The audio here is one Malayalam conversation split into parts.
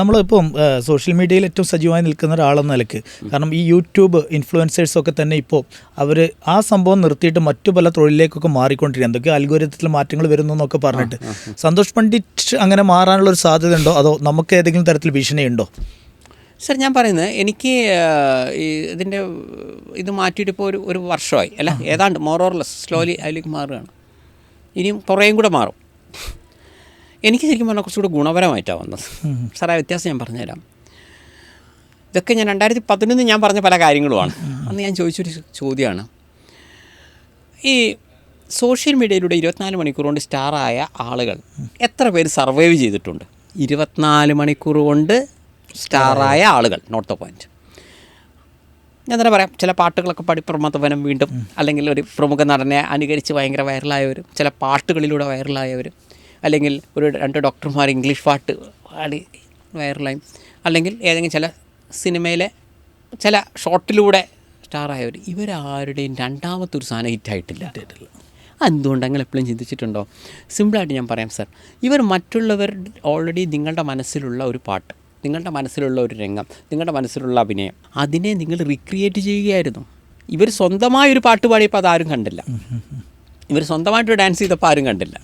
നമ്മളിപ്പം സോഷ്യൽ മീഡിയയിൽ ഏറ്റവും സജീവമായി നിൽക്കുന്ന ഒരാളെന്ന നിലയ്ക്ക് കാരണം ഈ യൂട്യൂബ് ഇൻഫ്ലുവൻസേഴ്സ് ഒക്കെ തന്നെ ഇപ്പോൾ അവർ ആ സംഭവം നിർത്തിയിട്ട് മറ്റു പല തൊഴിലിലേക്കൊക്കെ മാറിക്കൊണ്ടിരിക്കുക എന്തൊക്കെ അൽഗോരിതത്തിൽ മാറ്റങ്ങൾ വരുന്നു എന്നൊക്കെ പറഞ്ഞിട്ട്. സന്തോഷ് പണ്ഡിറ്റ് അങ്ങനെ മാറാനുള്ള ഒരു സാധ്യത ഉണ്ടോ അതോ നമുക്ക് ഏതെങ്കിലും തരത്തിൽ ഭീഷണിയുണ്ടോ? സർ ഞാൻ പറയുന്നത് എനിക്ക് ഇതിന്റെ ഇത് മാറ്റിയിട്ട് ഇപ്പോൾ ഒരു ഒരു വർഷമായി. അല്ല ഏതാണ്ട് മോറോർലെസ് സ്ലോലി അതിലേക്ക് മാറുകയാണ്. ഇനിയും കുറേയും കൂടെ മാറും. എനിക്ക് ശരിക്കും പറഞ്ഞാൽ കുറച്ചുകൂടെ ഗുണപരമായിട്ടാണ് വന്നത്. സാറേ വ്യത്യാസം ഞാൻ പറഞ്ഞുതരാം. ഇതൊക്കെ ഞാൻ രണ്ടായിരത്തി പതിനൊന്ന് ഞാൻ പറഞ്ഞ പല കാര്യങ്ങളുമാണ്. അന്ന് ഞാൻ ചോദിച്ചൊരു ചോദ്യമാണ് ഈ സോഷ്യൽ മീഡിയയിലൂടെ ഇരുപത്തിനാല് മണിക്കൂർ കൊണ്ട് സ്റ്റാറായ ആളുകൾ എത്ര പേര് സർവൈവ് ചെയ്തിട്ടുണ്ട്? ഇരുപത്തിനാല് മണിക്കൂർ കൊണ്ട് സ്റ്റാറായ ആളുകൾ നോട്ട് ദ പോയിന്റ് ഞാൻ തന്നെ പറയാം ചില പാട്ടുകളൊക്കെ പാടി പ്രമോദവനം വീണ്ടും അല്ലെങ്കിൽ ഒരു പ്രമുഖ നടനെ അനുകരിച്ച് ഭയങ്കര വൈറലായവരും ചില പാട്ടുകളിലൂടെ വൈറലായവരും അല്ലെങ്കിൽ ഒരു രണ്ട് ഡോക്ടർമാർ ഇംഗ്ലീഷ് പാട്ട് പാടി വൈറലായി അല്ലെങ്കിൽ ഏതെങ്കിലും ചില സിനിമയിലെ ചില ഷോട്ടിലൂടെ സ്റ്റാറായവർ ഇവരാരുടെയും രണ്ടാമത്തെ ഒരു സാധനം ഹിറ്റായിട്ടില്ല എന്തുകൊണ്ട് അങ്ങനെ എപ്പോഴും ചിന്തിച്ചിട്ടുണ്ടോ? സിമ്പിളായിട്ട് ഞാൻ പറയാം സർ ഇവർ മറ്റുള്ളവർ ഓൾറെഡി നിങ്ങളുടെ മനസ്സിലുള്ള ഒരു പാട്ട് നിങ്ങളുടെ മനസ്സിലുള്ള ഒരു രംഗം നിങ്ങളുടെ മനസ്സിലുള്ള അഭിനയം അതിനെ നിങ്ങൾ റീക്രിയേറ്റ് ചെയ്യുകയായിരുന്നു. ഇവർ സ്വന്തമായൊരു പാട്ട് പാടിയപ്പോൾ അതാരും കണ്ടില്ല. ഇവർ സ്വന്തമായിട്ട് ഡാൻസ് ചെയ്തപ്പോൾ ആരും കണ്ടില്ല.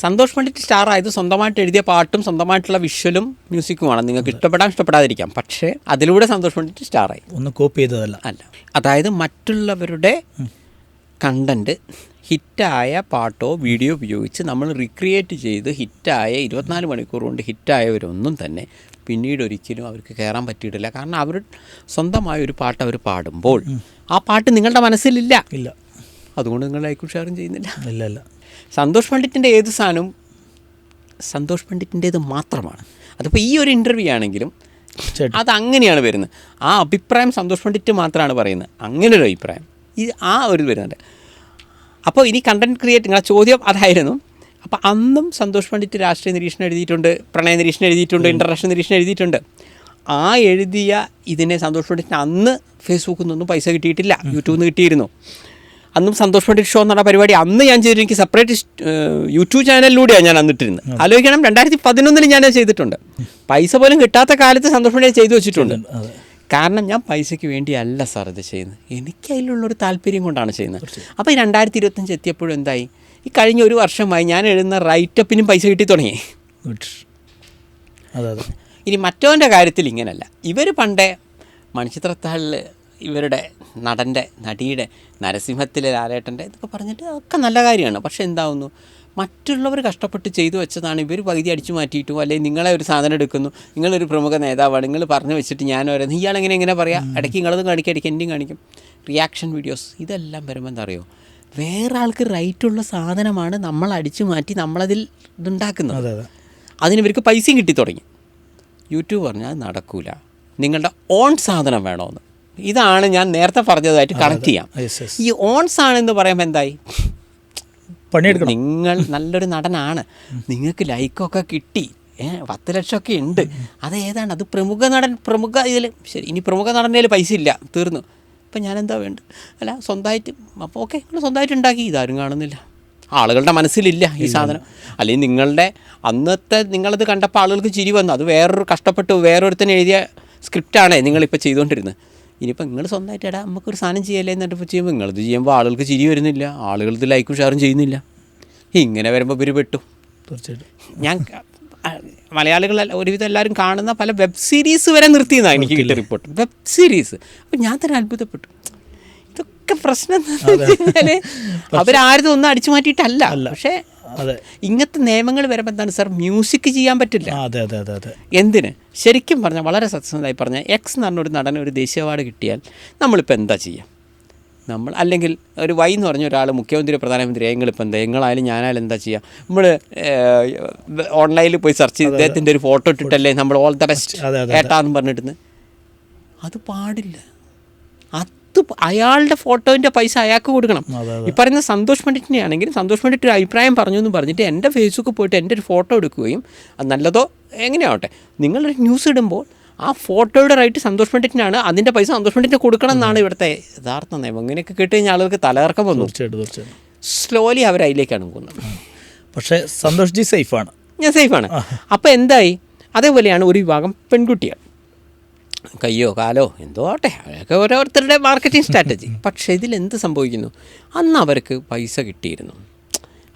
സന്തോഷ് പണ്ഡിറ്റ് സ്റ്റാർ ആയത് സ്വന്തമായിട്ട് എഴുതിയ പാട്ടും സ്വന്തമായിട്ടുള്ള വിഷ്വലും മ്യൂസിക്കുമാണ്. നിങ്ങൾക്ക് ഇഷ്ടപ്പെടാൻ ഇഷ്ടപ്പെടാതിരിക്കാം. പക്ഷേ അതിലൂടെ സന്തോഷ് പണ്ഡിറ്റ് സ്റ്റാർ ആയി ഒന്ന് കോപ്പി ചെയ്തതല്ല. അല്ല. അതായത് മറ്റുള്ളവരുടെ കണ്ടന്റ് ഹിറ്റായ പാട്ടോ വീഡിയോ ഉപയോഗിച്ച് നമ്മൾ റിക്രിയേറ്റ് ചെയ്ത് ഹിറ്റായ ഇരുപത്തിനാല് മണിക്കൂർ കൊണ്ട് ഹിറ്റായവരൊന്നും തന്നെ പിന്നീട് ഒരിക്കലും അവർക്ക് കയറാൻ പറ്റിയിട്ടില്ല. കാരണം അവർ സ്വന്തമായ ഒരു പാട്ട് അവർ പാടുമ്പോൾ ആ പാട്ട് നിങ്ങളുടെ മനസ്സിലില്ല. ഇല്ല. അതുകൊണ്ട് നിങ്ങൾ ലൈക്കും ഷെയറും ചെയ്യുന്നില്ല. ഇല്ല ഇല്ല. സന്തോഷ് പണ്ഡിറ്റിന്റെ ഏത് സാധനവും സന്തോഷ് പണ്ഡിറ്റിന്റേത് മാത്രമാണ്. അതിപ്പോൾ ഈ ഒരു ഇന്റർവ്യൂ ആണെങ്കിലും അത് അങ്ങനെയാണ് വരുന്നത്. ആ അഭിപ്രായം സന്തോഷ് പണ്ഡിറ്റ് മാത്രമാണ് പറയുന്നത്. അങ്ങനെ ഒരു അഭിപ്രായം. ഈ ആ ഒരു വരുന്നുണ്ട്. അപ്പോൾ ഇനി കണ്ടന്റ് ക്രിയേറ്റ് ആ ചോദ്യം അതായിരുന്നു. അപ്പോൾ അന്നും സന്തോഷ് പണ്ഡിറ്റ് രാഷ്ട്രീയ നിരീക്ഷണം എഴുതിയിട്ടുണ്ട് പ്രണയ നിരീക്ഷണം എഴുതിയിട്ടുണ്ട് ഇന്റർനാഷണൽ നിരീക്ഷണം എഴുതിയിട്ടുണ്ട്. ആ എഴുതിയ ഇതിനെ സന്തോഷ് പണ്ഡിറ്റിന് അന്ന് ഫേസ്ബുക്കിൽ നിന്നൊന്നും പൈസ കിട്ടിയിട്ടില്ല. യൂട്യൂബിൽ നിന്ന് കിട്ടിയിരുന്നു. അന്നും സന്തോഷ് പണ്ഡിറ്റ് ഷോ എന്നുള്ള പരിപാടി. അന്ന് ഞാൻ ചെയ്തു എനിക്ക് സെപ്പറേറ്റ് യൂട്യൂബ് ചാനലിലൂടെയാണ് ഞാൻ അന്നിട്ടിരുന്നത് ആലോചിക്കണം രണ്ടായിരത്തി പതിനൊന്നിൽ ഞാൻ ചെയ്തിട്ടുണ്ട്. പൈസ പോലും കിട്ടാത്ത കാലത്ത് സന്തോഷ് പണ്ഡിറ്റ് ചെയ്തു വെച്ചിട്ടുണ്ട്. കാരണം ഞാൻ പൈസയ്ക്ക് വേണ്ടിയല്ല സാർ ഇത് ചെയ്യുന്നത്. എനിക്ക് അതിലുള്ളൊരു താല്പര്യം കൊണ്ടാണ് ചെയ്യുന്നത്. അപ്പോൾ ഈ രണ്ടായിരത്തി ഇരുപത്തഞ്ച് എത്തിയപ്പോഴും എന്തായി? ഈ കഴിഞ്ഞ ഒരു വർഷമായി ഞാൻ എഴുതുന്ന റൈറ്റപ്പിനും പൈസ കിട്ടി തുടങ്ങി. അതെ അതെ. ഇനി മറ്റവന്റെ കാര്യത്തിൽ ഇങ്ങനല്ല. ഇവർ പണ്ടേ മണിച്ചിത്രത്താഴിൽ ഇവരുടെ നടന്റെ നടിയുടെ നരസിംഹത്തിലെ ലാലേട്ടന്റെ ഇതൊക്കെ പറഞ്ഞിട്ട് ഒക്കെ നല്ല കാര്യമാണ്. പക്ഷെ എന്താവുന്നു? മറ്റുള്ളവർ കഷ്ടപ്പെട്ട് ചെയ്തു വെച്ചതാണ് ഇവർ പകുതി അടിച്ചു മാറ്റിയിട്ടും അല്ലെങ്കിൽ നിങ്ങളെ ഒരു സാധനം എടുക്കുന്നു നിങ്ങളൊരു പ്രമുഖ നേതാവാണ് നിങ്ങൾ പറഞ്ഞു വെച്ചിട്ട് ഞാൻ ഓരോ ഇയാളെങ്ങനെ എങ്ങനെ പറയാം ഇടയ്ക്ക് നിങ്ങളതും കാണിക്കും ഇടയ്ക്ക് എന്റെയും കാണിക്കും. റിയാക്ഷൻ വീഡിയോസ് ഇതെല്ലാം വരുമ്പോൾ എന്താ അറിയോ? വേറെ ആൾക്ക് റൈറ്റുള്ള സാധനമാണ് നമ്മൾ അടിച്ചു മാറ്റി നമ്മളതിൽ ഇതുണ്ടാക്കുന്നത്. അതെ അതെ. അതിന് ഇവർക്ക് പൈസയും കിട്ടി തുടങ്ങി. യൂട്യൂബ് പറഞ്ഞാൽ അത് നടക്കൂല. നിങ്ങളുടെ ഓൺ സാധനം വേണമെന്ന് ഇതാണ് ഞാൻ നേരത്തെ പറഞ്ഞതായിട്ട് കണക്ട് ചെയ്യാം. ഈ ഓൺസ് ആണെന്ന് പറയുമ്പോൾ എന്തായി? പണിയെടുക്കണം. നിങ്ങൾ നല്ലൊരു നടനാണ്. നിങ്ങൾക്ക് ലൈക്കൊക്കെ കിട്ടി. ഏഹ് പത്ത് ലക്ഷമൊക്കെ ഉണ്ട്. അത് ഏതാണ്? അത് പ്രമുഖ നടൻ പ്രമുഖ ഇതിൽ ശരി ഇനി പ്രമുഖ നടനയിൽ പൈസ ഇല്ല. തീർന്നു. ഇപ്പം ഞാനെന്താ വേണ്ട അല്ല സ്വന്തമായിട്ട് അപ്പോൾ ഓക്കെ നിങ്ങൾ സ്വന്തമായിട്ട് ഉണ്ടാക്കി. ഇതാരും കാണുന്നില്ല. ആളുകളുടെ മനസ്സിലില്ല ഈ സാധനം. അല്ലെങ്കിൽ നിങ്ങളുടെ അന്നത്തെ നിങ്ങളത് കണ്ടപ്പോൾ ആളുകൾക്ക് ചിരി വന്നു. അത് വേറൊരു കഷ്ടപ്പെട്ട് വേറൊരുത്തന് എഴുതിയ സ്ക്രിപ്റ്റാണേ നിങ്ങളിപ്പോൾ ചെയ്തുകൊണ്ടിരുന്നത് ഇനിയിപ്പോൾ നിങ്ങൾ സ്വന്തമായിട്ട് എടാ നമുക്കൊരു സാധനം ചെയ്യല്ലേ എന്നിട്ട് ചെയ്യുമ്പോൾ നിങ്ങളിത് ചെയ്യുമ്പോൾ ആളുകൾക്ക് ചിരി വരുന്നില്ല ആളുകൾ ഇത് ലൈക്കും ഷെയറും ചെയ്യുന്നില്ല. ഇങ്ങനെ വരുമ്പോൾ ഇവർ പെട്ടു. തീർച്ചയായിട്ടും. ഞാൻ മലയാളികൾ ഒരുവിധം എല്ലാവരും കാണുന്ന പല വെബ് സീരീസ് വരെ നിർത്തിയെന്നാണ് എനിക്ക് കിട്ടിയ റിപ്പോർട്ട് വെബ് സീരീസ് അപ്പം ഞാൻ തന്നെ അത്ഭുതപ്പെട്ടു. ഇതൊക്കെ പ്രശ്നം എന്താണെന്ന് അവരാരും ഒന്നും അടിച്ചു മാറ്റിയിട്ടല്ല. പക്ഷേ അതെ. ഇങ്ങനത്തെ നിയമങ്ങൾ വരുമ്പോൾ എന്താണ് സാർ മ്യൂസിക് ചെയ്യാൻ പറ്റില്ല. അതെ അതെ അതെ അതെ. എന്തിന്? ശരിക്കും പറഞ്ഞാൽ വളരെ സത്യസന്ധമായി പറഞ്ഞാൽ എക്സ് എന്ന് പറഞ്ഞൊരു നടന് ഒരു ദേശീയ അവാർഡ് കിട്ടിയാൽ നമ്മളിപ്പോൾ എന്താ ചെയ്യുക നമ്മൾ അല്ലെങ്കിൽ ഒരു വൈ എന്ന് പറഞ്ഞ ഒരാൾ മുഖ്യമന്ത്രി പ്രധാനമന്ത്രി നിങ്ങളിപ്പോൾ എന്താ? നിങ്ങളായാലും ഞാനായാലും എന്താ ചെയ്യുക നമ്മൾ ഓൺലൈനിൽ പോയി സെർച്ച് ചെയ്ത് ഇദ്ദേഹത്തിന്റെ ഒരു ഫോട്ടോ ഇട്ടിട്ടല്ലേ നമ്മൾ ഓൾ ദ ബെസ്റ്റ് ഏട്ടാന്ന് പറഞ്ഞിട്ടുന്ന്? അത് പാടില്ല. അത് പ- അയാളുടെ ഫോട്ടോന്റെ പൈസ അയാൾക്ക് കൊടുക്കണം. ഈ പറയുന്ന സന്തോഷ് പണ്ഡിറ്റിനെ ആണെങ്കിൽ സന്തോഷ് പണ്ഡിറ്റ് ഒരു അഭിപ്രായം പറഞ്ഞു എന്ന് പറഞ്ഞിട്ട് എന്റെ ഫേസ്ബുക്കിൽ പോയിട്ട് എന്റെ ഒരു ഫോട്ടോ എടുക്കുകയും അത് നല്ലതോ എങ്ങനെയാവട്ടെ. നിങ്ങളൊരു ന്യൂസ് ഇടുമ്പോൾ ആ ഫോട്ടോയുടെ റൈറ്റ് സന്തോഷ് പണ്ഡിറ്റിനാണ് അതിന്റെ പൈസ സന്തോഷ് പണ്ഡിറ്റിന് കൊടുക്കണം എന്നാണ് ഇവിടുത്തെ യഥാർത്ഥ നിയമം. ഇങ്ങനെയൊക്കെ കേട്ട് കഴിഞ്ഞാൽ ആളുകൾക്ക് തലകർക്കം വന്നു. തീർച്ചയായിട്ടും തീർച്ചയായിട്ടും. സ്ലോലി അവർ അതിലേക്കാണ് പോകുന്നത്. പക്ഷേ സന്തോഷ് ജി സേഫാണ് ഞാൻ സേഫാണ് അപ്പോൾ എന്തായി? അതേപോലെയാണ് ഒരു വിഭാഗം പെൺകുട്ടികൾ. കയ്യോ കാലോ എന്തോ ആട്ടെ അതൊക്കെ ഓരോരുത്തരുടെ മാർക്കറ്റിംഗ് സ്ട്രാറ്റജി പക്ഷേ ഇതിൽ എന്ത് സംഭവിക്കുന്നു? അന്ന് അവർക്ക് പൈസ കിട്ടിയിരുന്നു.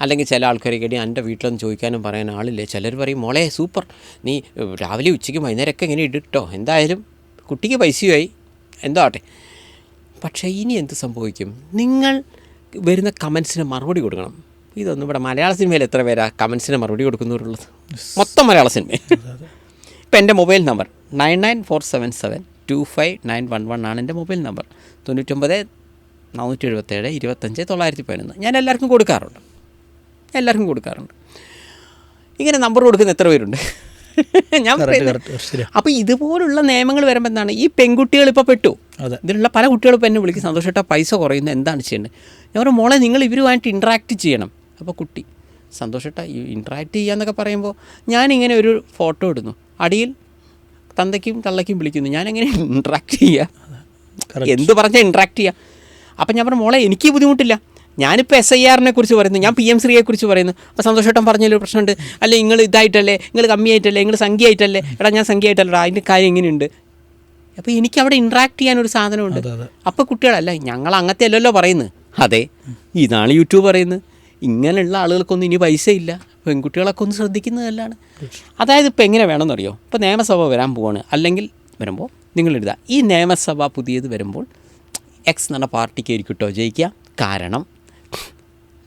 അല്ലെങ്കിൽ ചില ആൾക്കാരെ കേട്ടി എന്റെ വീട്ടിലൊന്നും ചോദിക്കാനും പറയാൻ ആളില്ലേ? ചിലർ പറയും മോളെ സൂപ്പർ. നീ രാവിലെ ഉച്ചയ്ക്ക് വൈകുന്നേരമൊക്കെ ഇങ്ങനെ ഇടിട്ടോ? എന്തായാലും കുട്ടിക്ക് പൈസയായി. എന്തോ ആട്ടെ പക്ഷേ ഇനി എന്ത് സംഭവിക്കും? നിങ്ങൾ വരുന്ന കമൻസിന് മറുപടി കൊടുക്കണം. ഇതൊന്നും ഇവിടെ മലയാള സിനിമയിൽ എത്ര പേരാ കമൻസിന് മറുപടി കൊടുക്കുന്നവരുള്ളത്? മൊത്തം മലയാള സിനിമ ഇപ്പം എന്റെ mobile number nine nine four seven seven two five nine one one ആണ് എന്റെ മൊബൈൽ നമ്പർ. തൊണ്ണൂറ്റൊമ്പത് നാനൂറ്റി എഴുപത്തേഴ് ഇരുപത്തഞ്ച് തൊള്ളായിരത്തി പതിനൊന്ന് ഞാൻ എല്ലാവർക്കും കൊടുക്കാറുണ്ട്. എല്ലാവർക്കും കൊടുക്കാറുണ്ട്. ഇങ്ങനെ നമ്പർ കൊടുക്കുന്ന എത്ര പേരുണ്ട്? ഞാൻ. അപ്പോൾ ഇതുപോലുള്ള നിയമങ്ങൾ വരുമ്പോൾ എന്താണ്? ഈ പെൺകുട്ടികൾ ഇപ്പോൾ പെട്ടു. ഇതിലുള്ള പല കുട്ടികളും ഇപ്പോൾ എന്നെ വിളിക്കും. സന്തോഷമായിട്ട് പൈസ കുറയുന്നത് എന്താണ് ചെയ്യേണ്ടത്? ഞാൻ പറഞ്ഞു മോളെ നിങ്ങൾ ഇവരുമായിട്ട് ഇൻട്രാക്ട് ചെയ്യണം. അപ്പോൾ കുട്ടി സന്തോഷമായിട്ട് ഈ ഇൻട്രാക്ട് ചെയ്യാന്നൊക്കെ പറയുമ്പോൾ ഞാനിങ്ങനെ ഒരു ഫോട്ടോ ഇടുന്നു. അടിയിൽ തന്തയ്ക്കും തള്ളയ്ക്കും വിളിക്കുന്നു. ഞാൻ എങ്ങനെ ഇൻട്രാക്ട് ചെയ്യുക. എന്ത് പറഞ്ഞാൽ ഇൻട്രാക്ട് ചെയ്യുക അപ്പം ഞാൻ പറഞ്ഞു മോളെ എനിക്ക് ബുദ്ധിമുട്ടില്ല. ഞാനിപ്പോൾ എസ് ഐ ആറിനെ കുറിച്ച് പറയുന്നു. ഞാൻ പി എം ശ്രീയെ കുറിച്ച് പറയുന്നു. അപ്പോൾ സന്തോഷേട്ടൻ പറഞ്ഞൊരു പ്രശ്നമുണ്ട്. അല്ലെ നിങ്ങൾ ഇതായിട്ടല്ലേ നിങ്ങൾ കമ്മിയായിട്ടല്ലേ നിങ്ങൾ സംഖ്യയായിട്ടല്ലേ? എടാ ഞാൻ സംഖ്യയായിട്ടല്ലടാ. അതിന്റെ കാര്യം എങ്ങനെയുണ്ട്? അപ്പോൾ എനിക്ക് അവിടെ ഇൻട്രാക്ട് ചെയ്യാൻ ഒരു സാധനമുണ്ട്. അപ്പോൾ കുട്ടികളല്ല ഞങ്ങൾ അങ്ങനത്തെ അല്ലല്ലോ പറയുന്നത്. അതെ ഇതാണ് യൂട്യൂബ് പറയുന്നത്. ഇങ്ങനെയുള്ള ആളുകൾക്കൊന്നും ഇനി പൈസ ഇല്ല പെൺകുട്ടികളൊക്കെ ഒന്ന് ശ്രദ്ധിക്കുന്നതല്ലാണ് അതായത് ഇപ്പോൾ എങ്ങനെ വേണമെന്നറിയോ? ഇപ്പോൾ നിയമസഭ വരാൻ പോവാണ്. അല്ലെങ്കിൽ വരുമ്പോൾ നിങ്ങൾ എഴുതുക ഈ നിയമസഭ പുതിയത് വരുമ്പോൾ എക്സ് എന്ന പറഞ്ഞ പാർട്ടിക്ക് ആയിരിക്കും കേട്ടോ ജയിക്കുക. കാരണം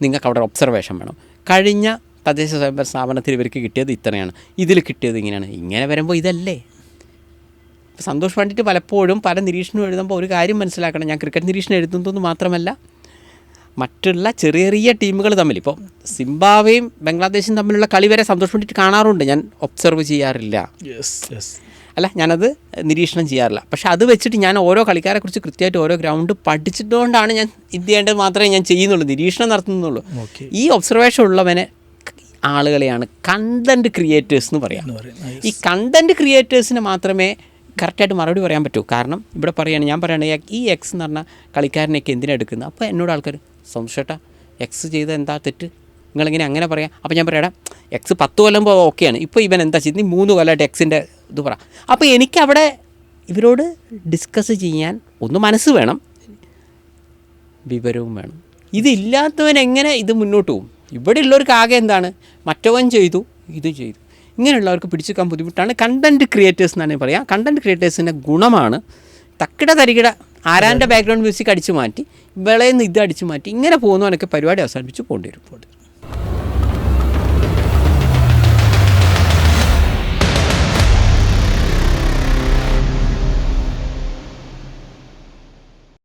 നിങ്ങൾക്ക് അവിടെ ഒബ്സർവേഷൻ വേണം. കഴിഞ്ഞ തദ്ദേശ സ്വയംഭരണ സ്ഥാപനത്തിൽ ഇവർക്ക് കിട്ടിയത് ഇത്രയാണ്. ഇതിൽ കിട്ടിയത് ഇങ്ങനെയാണ്. ഇങ്ങനെ വരുമ്പോൾ ഇതല്ലേ? സന്തോഷം സന്തോഷ് പണ്ഡിറ്റ് പലപ്പോഴും പല നിരീക്ഷണം എഴുതുമ്പോൾ ഒരു കാര്യം മനസ്സിലാക്കണം. ഞാൻ ക്രിക്കറ്റ് നിരീക്ഷണം എഴുതുന്നതെന്ന് മാത്രമല്ല മറ്റുള്ള ചെറിയ ചെറിയ ടീമുകൾ തമ്മിൽ. ഇപ്പോൾ സിംബാവേയും ബംഗ്ലാദേശും തമ്മിലുള്ള കളി വരെ സന്തോഷപ്പെട്ടിട്ട് കാണാറുണ്ട്. ഞാൻ ഒബ്സർവ് ചെയ്യാറില്ല. അല്ല ഞാനത് നിരീക്ഷണം ചെയ്യാറില്ല. പക്ഷെ അത് വെച്ചിട്ട് ഞാൻ ഓരോ കളിക്കാരെ കുറിച്ച് കൃത്യമായിട്ട് ഓരോ ഗ്രൗണ്ട് പഠിച്ചിട്ടുകൊണ്ടാണ് ഞാൻ ഇത് ചെയ്യേണ്ടത് മാത്രമേ ഞാൻ ചെയ്യുന്നുള്ളൂ. നിരീക്ഷണം നടത്തുന്നുള്ളൂ. ഈ ഒബ്സർവേഷൻ ഉള്ളവനെ ആളുകളെയാണ് കണ്ടന്റ് ക്രിയേറ്റേഴ്സ് എന്ന് പറയാം. ഈ കണ്ടന്റ് ക്രിയേറ്റേഴ്സിന് മാത്രമേ കറക്റ്റായിട്ട് മറുപടി പറയാൻ പറ്റൂ. കാരണം ഇവിടെ പറയുകയാണ് ഞാൻ പറയുകയാണെങ്കിൽ ഈ എക്സ് എന്ന് പറഞ്ഞാൽ കളിക്കാരനെയൊക്കെ എന്തിനാണ് എടുക്കുന്നത്? അപ്പോൾ എന്നോട് ആൾക്കാർ സംശയട്ടാ എക്സ് ചെയ്ത എന്താ തെറ്റ്? നിങ്ങളിങ്ങനെ അങ്ങനെ പറയാം. അപ്പോൾ ഞാൻ പറയാം എക്സ് പത്ത് കൊല്ലം ഓക്കെയാണ്. ഇപ്പോൾ ഇവൻ എന്താ ചെയ്ത്? നീ മൂന്ന് കൊല്ലമായിട്ട് എക്സിന്റെ ഇത് പറ. അപ്പോൾ എനിക്കവിടെ ഇവരോട് ഡിസ്കസ് ചെയ്യാൻ ഒന്ന് മനസ്സ് വേണം. വിവരവും വേണം. ഇതില്ലാത്തവൻ എങ്ങനെ ഇത് മുന്നോട്ട് പോകും? ഇവിടെ ഉള്ളവർക്ക് ആകെ എന്താണ്? മറ്റവൻ ചെയ്തു ഇത് ചെയ്തു. ഇങ്ങനെയുള്ളവർക്ക് പിടിച്ചെടുക്കാൻ ബുദ്ധിമുട്ടാണ്. കണ്ടന്റ് ക്രിയേറ്റേഴ്സ് എന്നാണ് പറയാം. കണ്ടന്റ് ക്രിയേറ്റേഴ്സിന്റെ ഗുണമാണ്. തക്കിട തരികിട ആരാന്റെ ബാക്ക്ഗ്രൗണ്ട് മ്യൂസിക് അടിച്ചു മാറ്റി വിളയിൽ നിന്ന് ഇത് അടിച്ചു മാറ്റി ഇങ്ങനെ പോകുന്നവനൊക്കെ പരിപാടി അവസാനിപ്പിച്ച് പോകേണ്ടി വരും